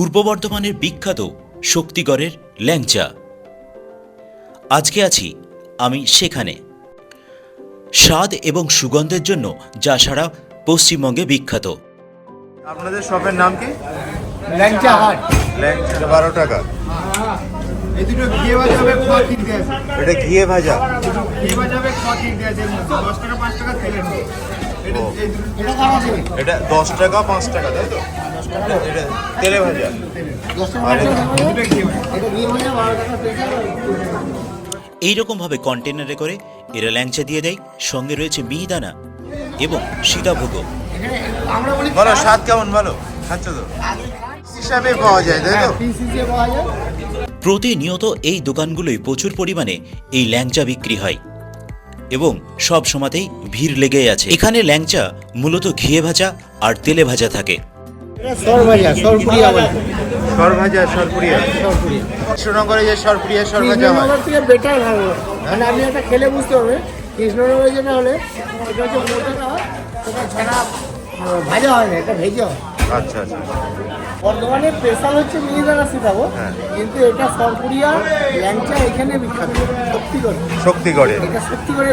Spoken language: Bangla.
পূর্ব বর্ধমানের বিখ্যাত শক্তিগড়ের ল্যাংচা। আজকে আছি আমি সেখানে। স্বাদ এবং সুগন্ধের জন্য যা সারা পশ্চিমবঙ্গে বিখ্যাত। আপনাদের শপের নাম কি? ল্যাংচা হাট। ল্যাংচা বারো টাকা। এই দুটো ঘিয়ে ভাজা হবে খোয়া ঠিক দিয়ে এটা ঘিয়ে ভাজা। ঘিয়ে ভাজা হবে খোয়া ঠিক দিয়ে আছে। দশ টাকা পাঁচ টাকা তেলের। এটা দশ টাকা পাঁচ টাকা তাই তো? এটা তেলে ভাজা। দশ টাকা পাঁচ টাকা দুটো ঘিয়ে ভাজা এটা ঘিয়ে ভাজা বারো টাকা স্পেশাল এই রকমভাবে কন্টেনারে করে এরা ল্যাংচা দিয়ে দেয় সঙ্গে রয়েছে মিহিদানা এবং সীতাভোগও। এখানে বলো স্বাদ কেমন বলো? খাচ্ছ তো? হিসাবে পাওয়া যায় তাই তো? যায়। প্রতিনিয়ত এই দোকানগুলোয় প্রচুর পরিমাণে এই ল্যাংচা বিক্রি হয়। এবং সব সময়তেই ভিড় লেগেই আছে। এখানে ল্যাংচা মূলত ঘিয়ে ভাজা আর তেলে ভাজা থাকে। এটা সর ভাজা সর পুরিয়া বলে। সর ভাজা সরপুরিয়া। কৃষ্ণনগরে যে সরপুরিয়া সর হয়। থেকে বেটার ভালো মানে আপনি একটা খেলে বুঝতে হবে। কৃষ্ণনগরে যেটা হলে এটা হচ্ছে মোটাটা ছাড়া ভাজা হয় না এটা ভেজে হয়। আচ্ছা আচ্ছা। বর্ধমানে স্পেশাল হচ্ছে মিহিদানা সীতাবো হ্যাঁ। কিন্তু এটা সরপুরিয়া ল্যাংচা এখানে বিখ্যাত। শক্তিগড়ে। শক্তিগড়ে। এটা করে